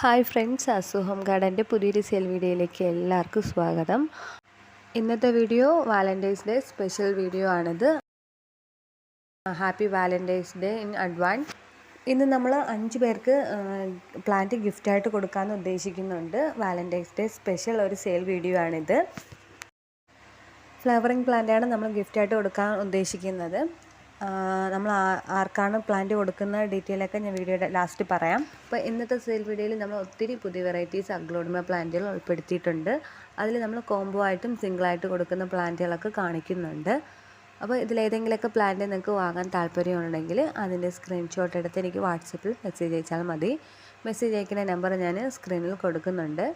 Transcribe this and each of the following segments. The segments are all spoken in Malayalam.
ഹായ് ഫ്രണ്ട്സ് അസു ഹോം ഗാർഡന്റെ പുതിയൊരു സെൽ വീഡിയോയിലേക്ക് എല്ലാവർക്കും സ്വാഗതം. ഇന്നത്തെ video valentine's day special video ആണിത്. Happy valentine's day in advance. ഇന്ന് നമ്മൾ അഞ്ച് പേർക്ക് പ്ലാന്റ് ഗിഫ്റ്റായിട്ട് കൊടുക്കാമെന്ന് ഉദ്ദേശിക്കുന്നുണ്ട്. വാലന്റൈൻസ് ഡേ സ്പെഷ്യൽ ഒരു സെയിൽ വീഡിയോ ആണിത്. ഫ്ലവറിങ് പ്ലാന്റാണ് നമ്മൾ ഗിഫ്റ്റായിട്ട് കൊടുക്കാൻ ഉദ്ദേശിക്കുന്നത്. നമ്മൾ ആർക്കാണ് പ്ലാന്റ് കൊടുക്കുന്ന ഡീറ്റെയിൽ ഒക്കെ ഞാൻ വീഡിയോയുടെ ലാസ്റ്റ് പറയാം. അപ്പോൾ ഇന്നത്തെ സെയിൽ വീഡിയോയിൽ നമ്മൾ ഒത്തിരി പുതിയ വെറൈറ്റീസ് അഗ്ലോഡിമ പ്ലാന്റുകൾ ഉൾപ്പെടുത്തിയിട്ടുണ്ട്. അതിൽ നമ്മൾ കോംബോ ആയിട്ടും സിംഗിളായിട്ട് കൊടുക്കുന്ന പ്ലാന്റുകളൊക്കെ കാണിക്കുന്നുണ്ട്. അപ്പോൾ ഇതിലേതെങ്കിലുമൊക്കെ പ്ലാന്റ് നിങ്ങൾക്ക് വാങ്ങാൻ താല്പര്യമുണ്ടെങ്കിൽ അതിന്റെ സ്ക്രീൻഷോട്ട് എടുത്ത് എനിക്ക് വാട്സപ്പിൽ മെസ്സേജ് അയച്ചാൽ മതി. മെസ്സേജ് അയക്കുന്ന നമ്പർ ഞാൻ സ്ക്രീനിൽ കൊടുക്കുന്നുണ്ട്.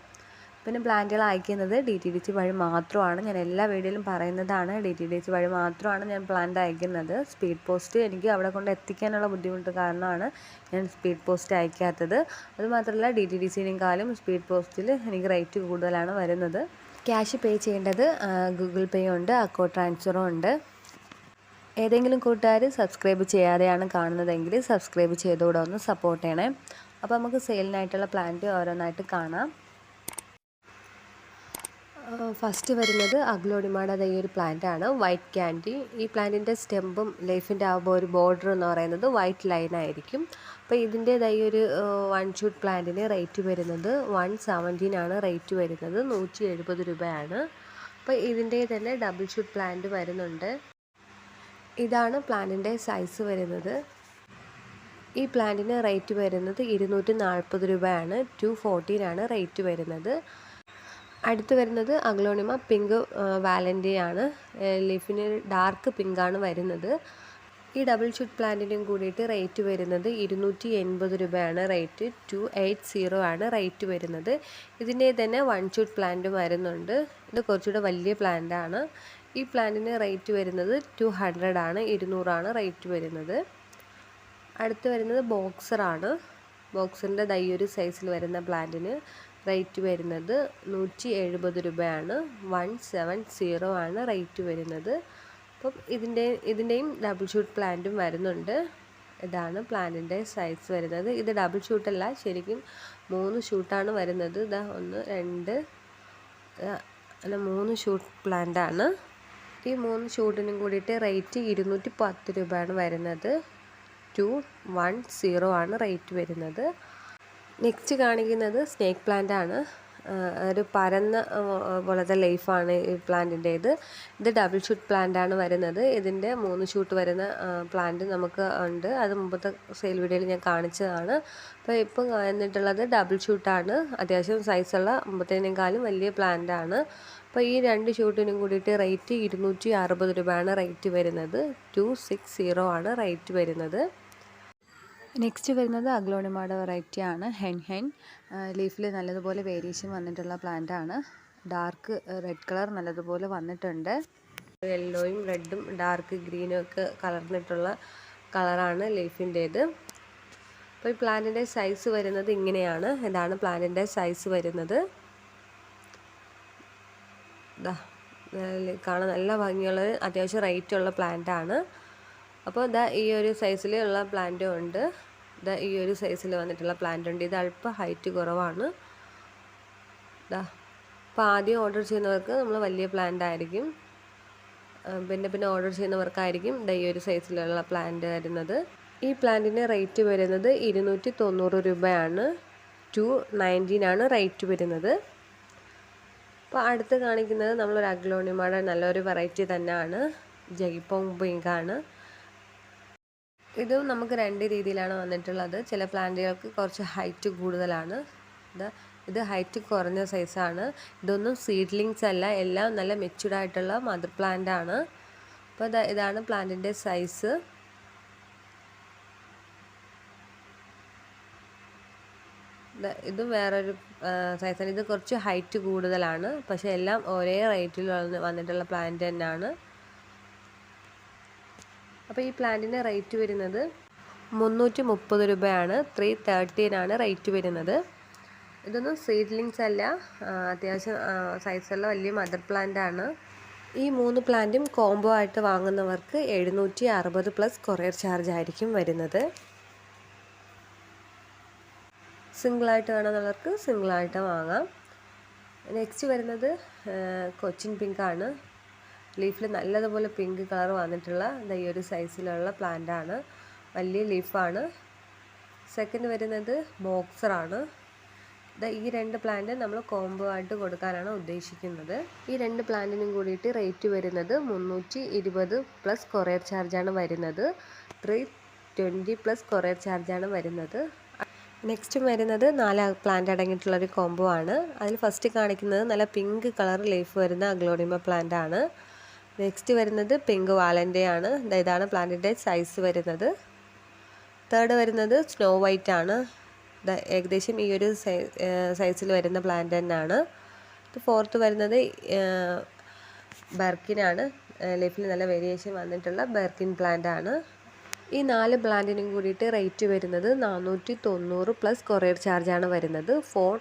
പിന്നെ പ്ലാന്റുകൾ അയക്കുന്നത് ഡി ടി ഡി സി വഴി മാത്രമാണ്. ഞാൻ എല്ലാ വീഡിയോയിലും പറയുന്നതാണ് ഡി ടി ഡി സി വഴി മാത്രമാണ് ഞാൻ പ്ലാന്റ് അയക്കുന്നത്. സ്പീഡ് പോസ്റ്റ് എനിക്ക് അവിടെ കൊണ്ട് എത്തിക്കാനുള്ള ബുദ്ധിമുട്ട് കാരണമാണ് ഞാൻ സ്പീഡ് പോസ്റ്റ് അയക്കാത്തത്. അതുമാത്രമല്ല ഡി ടി ഡി സിനേക്കാളും സ്പീഡ് പോസ്റ്റിൽ എനിക്ക് റേറ്റ് കൂടുതലാണ് വരുന്നത്. ക്യാഷ് പേ ചെയ്യേണ്ടത് ഗൂഗിൾ പേ ഉണ്ട് അക്കൗണ്ട് ട്രാൻസ്ഫറും ഉണ്ട്. ഏതെങ്കിലും കൂട്ടുകാർ സബ്സ്ക്രൈബ് ചെയ്യാതെയാണ് കാണുന്നതെങ്കിൽ സബ്സ്ക്രൈബ് ചെയ്തുകൂടെ ഒന്ന് സപ്പോർട്ട് ചെയ്യണേ. അപ്പോൾ നമുക്ക് സെയിലിനായിട്ടുള്ള പ്ലാന്റ് ഓരോന്നായിട്ട് കാണാം. ഫസ്റ്റ് വരുന്നത് അഗ്ലോഡിമാട ഈ ഒരു പ്ലാന്റ് ആണ്. വൈറ്റ് ക്യാൻഡി ഈ പ്ലാന്റിന്റെ സ്റ്റെമ്പും ലൈഫിന്റെ ആ ഒരു ബോർഡർ എന്ന് പറയുന്നത് വൈറ്റ് ലൈൻ ആയിരിക്കും. അപ്പോൾ ഇതിന്റേതായി ഒരു വൺ ഷൂട്ട് പ്ലാന്റിന് റേറ്റ് വരുന്നത് വൺ സെവന്റീൻ ആണ് റേറ്റ് വരുന്നത്. നൂറ്റി എഴുപത് രൂപയാണ്. അപ്പോൾ ഇതിന്റെ തന്നെ ഡബിൾ ഷൂട്ട് പ്ലാന്റ് വരുന്നുണ്ട്. ഇതാണ് പ്ലാന്റിന്റെ സൈസ് വരുന്നത്. ഈ പ്ലാന്റിന് റേറ്റ് വരുന്നത് ഇരുന്നൂറ്റി നാൽപ്പത് രൂപയാണ് ടു ഫോർട്ടീനാണ് റേറ്റ് വരുന്നത്. അടുത്ത് വരുന്നത് അഗ്ലോണിമ പിങ്ക് വാലന്റെ ആണ് ലീഫിന് ഡാർക്ക് പിങ്കാണ് വരുന്നത്. ഈ ഡബിൾ ഷൂട്ട് പ്ലാന്റിനും കൂടിയിട്ട് റേറ്റ് വരുന്നത് ഇരുന്നൂറ്റി എൺപത് രൂപയാണ്. റേറ്റ് ടു എയ്റ്റ് സീറോ ആണ് റേറ്റ് വരുന്നത്. ഇതിന്റെ തന്നെ വൺ ഷൂട്ട് പ്ലാന്റും വരുന്നുണ്ട്. ഇത് കുറച്ചുകൂടെ വലിയ പ്ലാന്റാണ്. ഈ പ്ലാന്റിന് റേറ്റ് വരുന്നത് ടു ഹൺഡ്രഡ് ആണ്. ഇരുന്നൂറാണ് റേറ്റ് വരുന്നത്. അടുത്ത് വരുന്നത് ബോക്സറാണ്. ബോക്സറിന്റെ ദൈ ഒരു സൈസിൽ വരുന്ന പ്ലാന്റിന്. റേറ്റ് വരുന്നത് നൂറ്റി എഴുപത് രൂപയാണ്. വൺ സെവൻ സീറോ ആണ് റേറ്റ് വരുന്നത്. അപ്പം ഇതിന്റെ ഇതിന്റെയും ഡബിൾ ഷൂട്ട് പ്ലാന്റും വരുന്നുണ്ട്. ഇതാണ് പ്ലാന്റിന്റെ സൈസ് വരുന്നത്. ഇത് ഡബിൾ ഷൂട്ടല്ല ശരിക്കും മൂന്ന് ഷൂട്ടാണ് വരുന്നത്. ഇതാ ഒന്ന് രണ്ട് അല്ല മൂന്ന് ഷൂട്ട് പ്ലാന്റാണ്. ഈ മൂന്ന് ഷൂട്ടിനും കൂടിയിട്ട് റേറ്റ് ഇരുന്നൂറ്റി പത്ത് രൂപയാണ് വരുന്നത്. ടു വൺ സീറോ ആണ് റേറ്റ് വരുന്നത്. നെക്സ്റ്റ് കാണിക്കുന്നത് സ്നേക്ക് പ്ലാന്റ് ആണ്. ഒരു പരന്ന പോലത്തെ ലൈഫാണ് ഈ പ്ലാന്റിന്റേത് ഇത് ഡബിൾ ഷൂട്ട് പ്ലാന്റ് ആണ് വരുന്നത്. ഇതിന്റെ മൂന്ന് ഷൂട്ട് വരുന്ന പ്ലാന്റ് നമുക്ക് ഉണ്ട്. അത് മുമ്പത്തെ സെയിൽ വീഡിയോയിൽ ഞാൻ കാണിച്ചതാണ്. അപ്പോൾ ഇപ്പം എന്നിട്ടുള്ളത് ഡബിൾ ഷൂട്ടാണ് അത്യാവശ്യം സൈസുള്ള മുമ്പത്തേനേക്കാളും വലിയ പ്ലാന്റ് ആണ്. അപ്പോൾ ഈ രണ്ട് ഷൂട്ടിനും കൂടിയിട്ട് റേറ്റ് ഇരുന്നൂറ്റി അറുപത് രൂപയാണ് റേറ്റ് വരുന്നത്. ടു സിക്സ് സീറോ ആണ് റേറ്റ് വരുന്നത്. നെക്സ്റ്റ് വരുന്നത് അഗ്ലോണിമാടെ വെറൈറ്റിയാണ് ഹെൻ ഹെൻ. ലീഫിൽ നല്ലതുപോലെ വേരിയേഷൻ വന്നിട്ടുള്ള പ്ലാന്റാണ് ഡാർക്ക് റെഡ് കളർ നല്ലതുപോലെ വന്നിട്ടുണ്ട്. യെല്ലോയും റെഡും ഡാർക്ക് ഗ്രീനും ഒക്കെ കലർന്നിട്ടുള്ള കളറാണ് ലീഫിന്റേത് അപ്പോൾ ഈ പ്ലാന്റിന്റെ സൈസ് വരുന്നത് ഇങ്ങനെയാണ്. ഇതാണ് പ്ലാന്റിന്റെ സൈസ് വരുന്നത്. കാണാൻ നല്ല ഭംഗിയുള്ള അത്യാവശ്യം റേറ്റുള്ള പ്ലാന്റ് ആണ്. അപ്പോൾ ഇതാ ഈ ഒരു സൈസിലുള്ള പ്ലാന്റും ഉണ്ട്. ഇതാ ഈ ഒരു സൈസിൽ വന്നിട്ടുള്ള പ്ലാന്റ് ഉണ്ട്. ഇത് അല്പം ഹൈറ്റ് കുറവാണ്. ഇതാ അപ്പോൾ ആദ്യം ഓർഡർ ചെയ്യുന്നവർക്ക് നമ്മൾ വലിയ പ്ലാന്റ് ആയിരിക്കും. പിന്നെ പിന്നെ ഓർഡർ ചെയ്യുന്നവർക്കായിരിക്കും ഇതാ ഈ ഒരു സൈസിലുള്ള പ്ലാന്റ് വരുന്നത്. ഈ പ്ലാന്റിന് റേറ്റ് വരുന്നത് ഇരുന്നൂറ്റി തൊണ്ണൂറ് രൂപയാണ്. ടു നയന്റീനാണ് റേറ്റ് വരുന്നത്. അപ്പോൾ അടുത്ത് കാണിക്കുന്നത് നമ്മളൊരു അഗ്ലോണിമയുടെ നല്ലൊരു വെറൈറ്റി തന്നെയാണ്. ജയ്പോങ് പിങ്കാണ് ഇതും നമുക്ക് രണ്ട് രീതിയിലാണ് വന്നിട്ടുള്ളത്. ചില പ്ലാന്റുകൾക്ക് കുറച്ച് ഹൈറ്റ് കൂടുതലാണ്. ഇത് ഹൈറ്റ് കുറഞ്ഞ സൈസാണ്. ഇതൊന്നും സീഡ്ലിങ്സ് അല്ല എല്ലാം നല്ല മെച്ചൂർഡ് ആയിട്ടുള്ള മദർ പ്ലാന്റ് ആണ്. അപ്പോൾ ഇതാ ഇതാണ് പ്ലാന്റിന്റെ സൈസ് ഇതും വേറൊരു സൈസാണ് ഇത് കുറച്ച് ഹൈറ്റ് കൂടുതലാണ്. പക്ഷേ എല്ലാം ഒരേ റേറ്റിൽ വന്നിട്ടുള്ള പ്ലാന്റ് തന്നെയാണ്. അപ്പോൾ ഈ പ്ലാന്റിന് റേറ്റ് വരുന്നത് മുന്നൂറ്റി മുപ്പത് രൂപയാണ് ത്രീ തേർട്ടീനാണ് റേറ്റ് വരുന്നത്. ഇതൊന്നും സീഡ്ലിങ്സ് അല്ല. അത്യാവശ്യം സൈസുള്ള വലിയ മദർ പ്ലാന്റ് ആണ്. ഈ മൂന്ന് പ്ലാന്റും കോംബോ ആയിട്ട് വാങ്ങുന്നവർക്ക് എഴുന്നൂറ്റി അറുപത് പ്ലസ് കൊറിയർ ചാർജ് ആയിരിക്കും വരുന്നത്. സിംഗിളായിട്ട് വേണമെന്നുള്ളവർക്ക് സിംഗിളായിട്ട് വാങ്ങാം. നെക്സ്റ്റ് വരുന്നത് കൊച്ചിൻ പിങ്കാണ് ലീഫിൽ നല്ലതുപോലെ പിങ്ക് കളർ വന്നിട്ടുള്ള ഈ ഒരു സൈസിലുള്ള പ്ലാന്റാണ് വലിയ ലീഫാണ് സെക്കൻഡ് വരുന്നത് ബോക്സറാണ് ഈ രണ്ട് പ്ലാന്റ് നമ്മൾ കോംബോ ആയിട്ട് കൊടുക്കാനാണ് ഉദ്ദേശിക്കുന്നത്. ഈ രണ്ട് പ്ലാന്റിനും കൂടിയിട്ട് റേറ്റ് വരുന്നത് മുന്നൂറ്റി ഇരുപത് പ്ലസ് കൊറിയർ ചാർജാണ് വരുന്നത്. ത്രീ ട്വന്റി പ്ലസ് കൊറിയർ ചാർജാണ് വരുന്നത്. നെക്സ്റ്റ് വരുന്നത് നാല് പ്ലാന്റ് അടങ്ങിയിട്ടുള്ളൊരു കോംബോ ആണ്. അതിൽ ഫസ്റ്റ് കാണിക്കുന്നത് നല്ല പിങ്ക് കളർ ലീഫ് വരുന്ന അഗ്ലോഡിമ പ്ലാന്റ് ആണ്. നെക്സ്റ്റ് വരുന്നത് പിങ്ക് വാലന്റെ ആണ് ദാ ഇതാണ് പ്ലാന്റിന്റെ സൈസ് വരുന്നത്. തേർഡ് വരുന്നത് സ്നോ വൈറ്റ് ആണ്. ഏകദേശം ഈ ഒരു സൈസിൽ വരുന്ന പ്ലാന്റ് തന്നെയാണ്. ഫോർത്ത് വരുന്നത് ബർക്കിനാണ് ലൈഫിൽ നല്ല വേരിയേഷൻ വന്നിട്ടുള്ള ബർക്കിൻ പ്ലാന്റ് ആണ്. ഈ നാല് പ്ലാന്റിനും കൂടിയിട്ട് റേറ്റ് വരുന്നത് നാനൂറ്റി തൊണ്ണൂറ് പ്ലസ് കൊറിയർ ചാർജാണ് വരുന്നത്. ഫോർ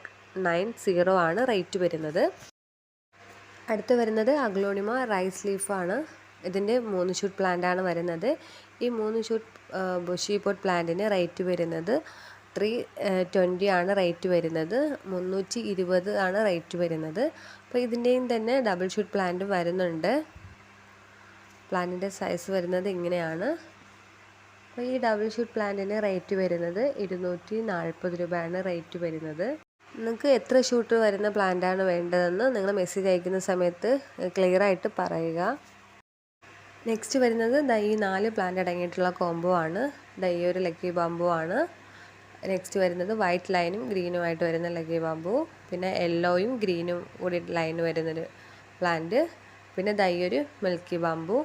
നയൻ സീറോ ആണ് റേറ്റ് വരുന്നത്. അടുത്ത് വരുന്നത് അഗ്ലോണിമ റൈസ് ലീഫാണ്. ഇതിന്റെ മൂന്ന് ഷൂട്ട് പ്ലാന്റ് ആണ് വരുന്നത്. ഈ മൂന്ന് ഷൂട്ട് ബുഷി പോട്ട് പ്ലാന്റിന് റേറ്റ് വരുന്നത് ത്രീ ട്വന്റി ആണ് റേറ്റ് വരുന്നത്. മുന്നൂറ്റി ഇരുപത് ആണ് റേറ്റ് വരുന്നത്. അപ്പോൾ ഇതിന്റെയും തന്നെ ഡബിൾ ഷൂട്ട് പ്ലാന്റും വരുന്നുണ്ട്. പ്ലാന്റിന്റെ സൈസ് വരുന്നത് ഇങ്ങനെയാണ്. അപ്പോൾ ഈ ഡബിൾ ഷൂട്ട് പ്ലാന്റിന് റേറ്റ് വരുന്നത് ഇരുന്നൂറ്റി നാൽപ്പത് രൂപയാണ് റേറ്റ് വരുന്നത്. നിങ്ങൾക്ക് എത്ര ഷൂട്ട് വരുന്ന പ്ലാന്റാണ് വേണ്ടതെന്ന് നിങ്ങൾ മെസ്സേജ് അയക്കുന്ന സമയത്ത് ക്ലിയർ ആയിട്ട് പറയുക. നെക്സ്റ്റ് വരുന്നത് ദാ ഈ നാല് പ്ലാന്റ് അടങ്ങിയിട്ടുള്ള കോംബോ ആണ്. ദാ ഈ ഒരു ലക്കി ബാമ്പു ആണ്. നെക്സ്റ്റ് വരുന്നത് വൈറ്റ് ലൈനും ഗ്രീനും ആയിട്ട് വരുന്ന ലക്കി ബാമ്പു പിന്നെ യെല്ലോയും ഗ്രീനും കൂടി ലൈൻ വരുന്നൊരു പ്ലാന്റ് പിന്നെ ദാ ഈ ഒരു മിൽക്കി ബാമ്പു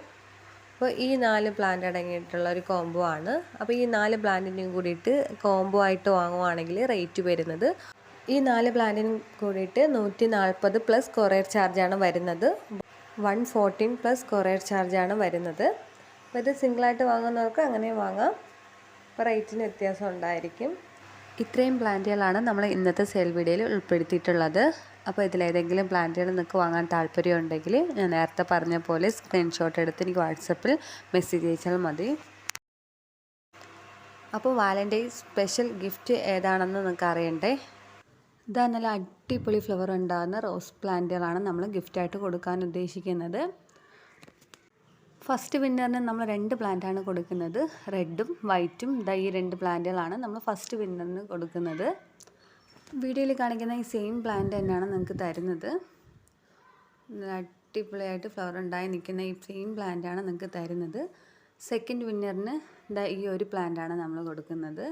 അപ്പോൾ ഈ നാല് പ്ലാന്റ് അടങ്ങിയിട്ടുള്ള ഒരു കോംബോ ആണ്. അപ്പോൾ ഈ നാല് പ്ലാന്റിനെയും കൂടിയിട്ട് കോംബോ ആയിട്ട് വാങ്ങുവാണെങ്കിൽ റേറ്റ് വരുന്നത് ഈ നാല് പ്ലാനിനും കൂടിയിട്ട് നൂറ്റി നാൽപ്പത് പ്ലസ് കൊറിയർ ചാർജാണ് വരുന്നത്. വൺ ഫോർട്ടീൻ പ്ലസ് കൊറിയർ ചാർജാണ് വരുന്നത്. അപ്പോൾ ഇത് സിംഗിളായിട്ട് വാങ്ങുന്നവർക്ക് അങ്ങനെ വാങ്ങാം. അപ്പോൾ റേറ്റിന് വ്യത്യാസം ഉണ്ടായിരിക്കും. ഇത്രയും പ്ലാന്റുകളാണ് നമ്മൾ ഇന്നത്തെ സെയിൽ വീഡിയോയിൽ ഉൾപ്പെടുത്തിയിട്ടുള്ളത്. അപ്പോൾ ഇതിലേതെങ്കിലും പ്ലാന്റുകൾ നിങ്ങൾക്ക് വാങ്ങാൻ താല്പര്യമുണ്ടെങ്കിൽ ഞാൻ നേരത്തെ പറഞ്ഞ പോലെ സ്ക്രീൻഷോട്ട് എടുത്ത് എനിക്ക് വാട്സപ്പിൽ മെസ്സേജ് അയച്ചാൽ മതി. അപ്പോൾ വാലന്റൈൻ സ്പെഷ്യൽ ഗിഫ്റ്റ് ഏതാണെന്ന് നിങ്ങൾക്ക് അറിയണ്ടേ? ഇതാ നല്ല അടിപൊളി ഫ്ലവർ ഉണ്ടാകുന്ന റോസ് പ്ലാന്റുകളാണ് നമ്മൾ ഗിഫ്റ്റായിട്ട് കൊടുക്കാൻ ഉദ്ദേശിക്കുന്നത്. ഫസ്റ്റ് വിന്നറിന് നമ്മൾ രണ്ട് പ്ലാന്റാണ് കൊടുക്കുന്നത്. റെഡും വൈറ്റും ഇതാ ഈ രണ്ട് പ്ലാന്റുകളാണ് നമ്മൾ ഫസ്റ്റ് വിന്നറിന് കൊടുക്കുന്നത്. വീഡിയോയിൽ കാണിക്കുന്ന ഈ സെയിം പ്ലാന്റ് തന്നെയാണ് നിങ്ങൾക്ക് തരുന്നത്. അടിപൊളിയായിട്ട് ഫ്ലവർ ഉണ്ടായി നിൽക്കുന്ന ഈ സെയിം പ്ലാന്റാണ് നിങ്ങൾക്ക് തരുന്നത്. സെക്കൻഡ് വിന്നറിന് ഇതാ ഈ ഒരു പ്ലാന്റാണ് നമ്മൾ കൊടുക്കുന്നത്.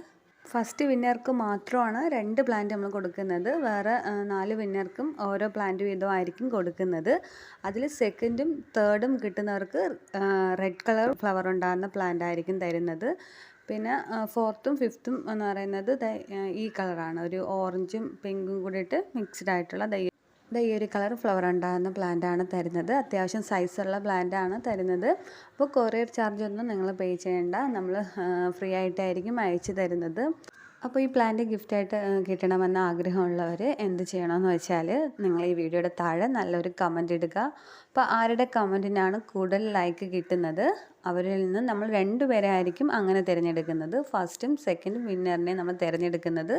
ഫസ്റ്റ് വിന്നർക്ക് മാത്രമാണ് രണ്ട് പ്ലാന്റ് നമ്മൾ കൊടുക്കുന്നത്. വേറെ നാല് വിന്നർക്കും ഓരോ പ്ലാന്റ് വീതമായിരിക്കും കൊടുക്കുന്നത്. അതിൽ സെക്കൻഡും തേർഡും കിട്ടുന്നവർക്ക് റെഡ് കളർ ഫ്ലവർ ഉണ്ടാകുന്ന പ്ലാന്റ് ആയിരിക്കും തരുന്നത്. പിന്നെ ഫോർത്തും ഫിഫ്ത്തും എന്ന് പറയുന്നത് ഈ കളറാണ് ഒരു ഓറഞ്ചും പിങ്കും കൂടിയിട്ട് മിക്സ്ഡ് ആയിട്ടുള്ള ദൈ ഈ ഒരു കളർ ഫ്ലവർ ഉണ്ടാകുന്ന പ്ലാന്റ് ആണ് തരുന്നത്. അത്യാവശ്യം സൈസുള്ള പ്ലാന്റ് ആണ് തരുന്നത്. അപ്പോൾ കൊറിയർ ചാർജ് ഒന്നും നിങ്ങൾ പേ ചെയ്യേണ്ട. നമ്മൾ ഫ്രീ ആയിട്ടായിരിക്കും അയച്ചു തരുന്നത്. അപ്പോൾ ഈ പ്ലാന്റ് ഗിഫ്റ്റായിട്ട് കിട്ടണമെന്ന ആഗ്രഹമുള്ളവർ എന്ത് ചെയ്യണമെന്ന് വെച്ചാൽ നിങ്ങൾ ഈ വീഡിയോയുടെ താഴെ നല്ലൊരു കമന്റ് ഇടുക. അപ്പോൾ ആരുടെ കമന്റിനാണ് കൂടുതൽ ലൈക്ക് കിട്ടുന്നത്? അവരിൽ നിന്ന് നമ്മൾ രണ്ടുപേരെ ആയിരിക്കും അങ്ങനെ തിരഞ്ഞെടുക്കുന്നത്. ഫസ്റ്റും സെക്കൻഡും വിന്നറിനെ നമ്മൾ തിരഞ്ഞെടുക്കുന്നത്.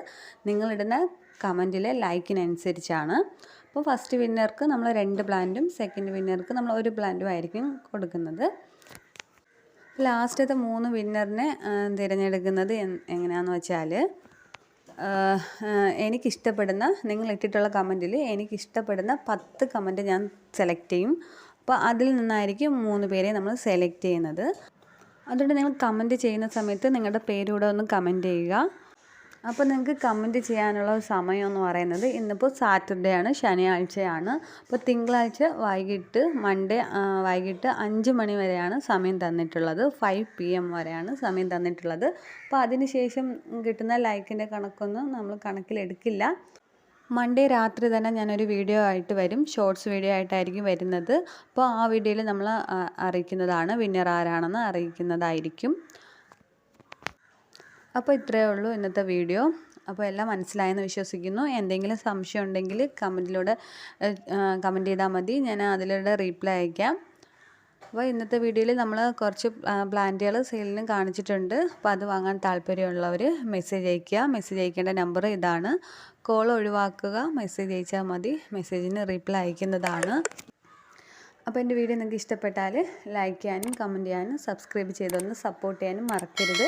നിങ്ങളിടുന്ന കമന്റിലെ ലൈക്കിനനുസരിച്ചാണ്. അപ്പോൾ ഫസ്റ്റ് വിന്നർക്ക് നമ്മൾ രണ്ട് പ്ലാന്റും സെക്കൻഡ് വിന്നർക്ക് നമ്മൾ ഒരു പ്ലാന്റും ആയിരിക്കും കൊടുക്കുന്നത്. ലാസ്റ്റത്തെ മൂന്ന് വിന്നറിനെ തിരഞ്ഞെടുക്കുന്നത് എങ്ങനെയാണെന്ന് വെച്ചാൽ എനിക്കിഷ്ടപ്പെടുന്ന നിങ്ങൾ ഇട്ടിട്ടുള്ള കമന്റിൽ എനിക്കിഷ്ടപ്പെടുന്ന പത്ത് കമന്റ് ഞാൻ സെലക്ട് ചെയ്യും. അപ്പോൾ അതിൽ നിന്നായിരിക്കും മൂന്ന് പേരെ നമ്മൾ സെലക്ട് ചെയ്യുന്നത്. അതുകൊണ്ട് നിങ്ങൾ കമന്റ് ചെയ്യുന്ന സമയത്ത് നിങ്ങളുടെ പേരൂടെ ഒന്ന് കമന്റ് ചെയ്യുക. അപ്പോൾ നിങ്ങൾക്ക് കമന്റ് ചെയ്യാനുള്ള സമയം എന്ന് പറയുന്നത് ഇന്നിപ്പോൾ സാറ്റർഡേ ആണ് ശനിയാഴ്ചയാണ്. അപ്പോൾ തിങ്കളാഴ്ച വൈകിട്ട് മൺഡേ വൈകിട്ട് അഞ്ച് മണി വരെയാണ് സമയം തന്നിട്ടുള്ളത്. ഫൈവ് പി എം വരെയാണ് സമയം തന്നിട്ടുള്ളത്. അപ്പോൾ അതിന് ശേഷം കിട്ടുന്ന ലൈക്കിന്റെ കണക്കൊന്നും നമ്മൾ കണക്കിലെടുക്കില്ല മൺഡേ രാത്രി തന്നെ ഞാനൊരു വീഡിയോ ആയിട്ട് വരും. ഷോർട്സ് വീഡിയോ ആയിട്ടായിരിക്കും വരുന്നത്. അപ്പോൾ ആ വീഡിയോയിൽ നമ്മൾ അറിയിക്കുന്നതാണ് വിന്നർ ആരാണെന്ന് അറിയിക്കുന്നതായിരിക്കും. അപ്പോൾ ഇത്രയേ ഉള്ളൂ ഇന്നത്തെ വീഡിയോ. അപ്പോൾ എല്ലാം മനസ്സിലായെന്ന് വിശ്വസിക്കുന്നു. എന്തെങ്കിലും സംശയം ഉണ്ടെങ്കിൽ കമന്റിലൂടെ കമന്റ് ചെയ്താൽ മതി. ഞാൻ അതിലൂടെ റീപ്ലൈ അയക്കാം. അപ്പോൾ ഇന്നത്തെ വീഡിയോയിൽ നമ്മൾ കുറച്ച് പ്ലാന്റുകൾ സെയിലിനും കാണിച്ചിട്ടുണ്ട്. അപ്പോൾ അത് വാങ്ങാൻ താല്പര്യമുള്ളവർ മെസ്സേജ് അയയ്ക്കുക. മെസ്സേജ് അയക്കേണ്ട നമ്പർ ഇതാണ്. കോൾ ഒഴിവാക്കുക. മെസ്സേജ് അയച്ചാൽ മതി. മെസ്സേജിന് റിപ്ലൈ അയക്കുന്നതാണ്. അപ്പോൾ എന്റെ വീഡിയോ നിങ്ങൾക്ക് ഇഷ്ടപ്പെട്ടാൽ ലൈക്ക് ചെയ്യാനും കമന്റ് ചെയ്യാനും സബ്സ്ക്രൈബ് ചെയ്തൊന്ന് സപ്പോർട്ട് ചെയ്യാനും മറക്കരുത്.